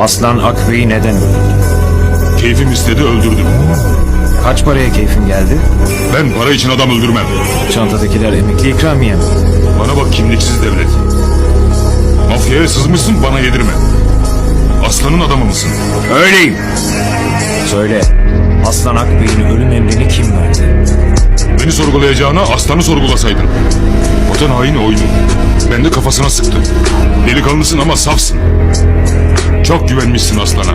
Aslan Akbey'i neden öldürdü? Keyfim istedi öldürdüm. Kaç paraya keyfin geldi? Ben para için adam öldürmem. Çantadakiler emekli ikramiye mi? Bana bak kimliksiz devlet. Mafyaya sızmışsın bana yedirme. Aslanın adamı mısın? Öyleyim. Söyle. Aslan Akbey'in ölüm emrini kim verdi? Beni sorgulayacağına aslanı sorgulasaydın. Vatan haini oydu. Ben de kafasına sıktım. Delikanlısın ama safsın. Çok güvenmişsin aslana.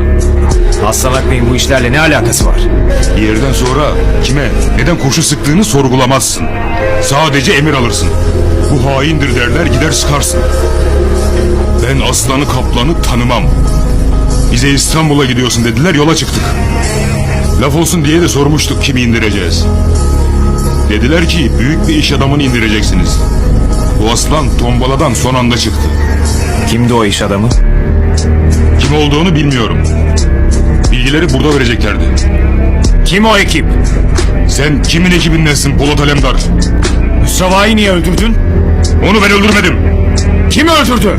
Aslan Akbey'in bu işlerle ne alakası var? Bir yerden sonra kime, neden kurşun sıktığını sorgulamazsın. Sadece emir alırsın. Bu haindir derler gider sıkarsın. Ben aslanı kaplanı tanımam. Bize İstanbul'a gidiyorsun dediler yola çıktık. Laf olsun diye de sormuştuk kimi indireceğiz. Dediler ki büyük bir iş adamını indireceksiniz. Bu aslan tombaladan son anda çıktı. Kimdi o iş adamı? Kim olduğunu bilmiyorum. Bilgileri burada vereceklerdi. Kim o ekip? Sen kimin ekibindensin Polat Alemdar? Müsteva'yı niye öldürdün? Onu ben öldürmedim. Kim öldürdü?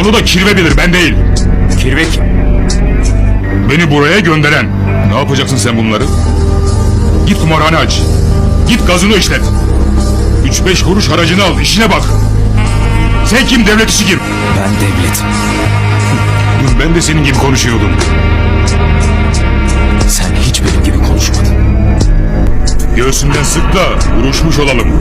Onu da kirve bilir ben değil. Kirve kim? Beni buraya gönderen. Ne yapacaksın sen bunları? Git kumarhane aç. Git gazını işlet. Üç beş kuruş haracını al işine bak. Sen kim devlet işi kim? Ben devletim. Dün ben de senin gibi konuşuyordum. Sen hiç benim gibi konuşmadın. Göğsümden sık da vuruşmuş olalım.